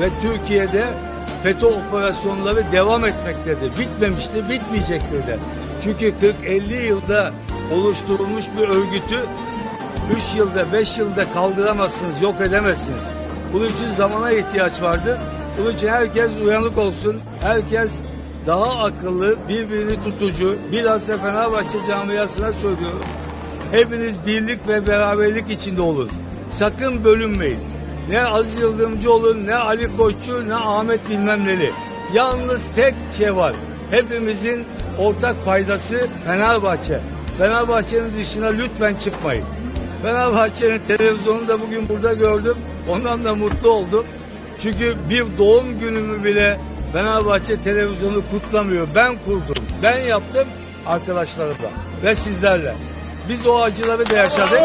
ve Türkiye'de FETÖ operasyonları devam etmektedir. Bitmemiştir, bitmeyecektir de. Çünkü 40-50 yılda oluşturulmuş bir örgütü 3 yılda, 5 yılda kaldıramazsınız, yok edemezsiniz. Bunun için zamana ihtiyaç vardır. Bunun için herkes uyanık olsun. Herkes daha akıllı, birbirini tutucu. Bilhassa Fenerbahçe camiasına söylüyorum. Hepiniz birlik ve beraberlik içinde olun. Sakın bölünmeyin. Ne Aziz Yıldırımcı olun, ne Ali Koççu, ne Ahmet bilmem neli. Yalnız tek şey var. Hepimizin ortak paydası Fenerbahçe. Fenerbahçe'nin dışına lütfen çıkmayın. Fenerbahçe'nin televizyonunu da bugün burada gördüm. Ondan da mutlu oldum. Çünkü bir doğum günümü bile Fenerbahçe televizyonu kutlamıyor. Ben kurdum. Ben yaptım arkadaşlarımla ve sizlerle. Biz o acıları da yaşadık.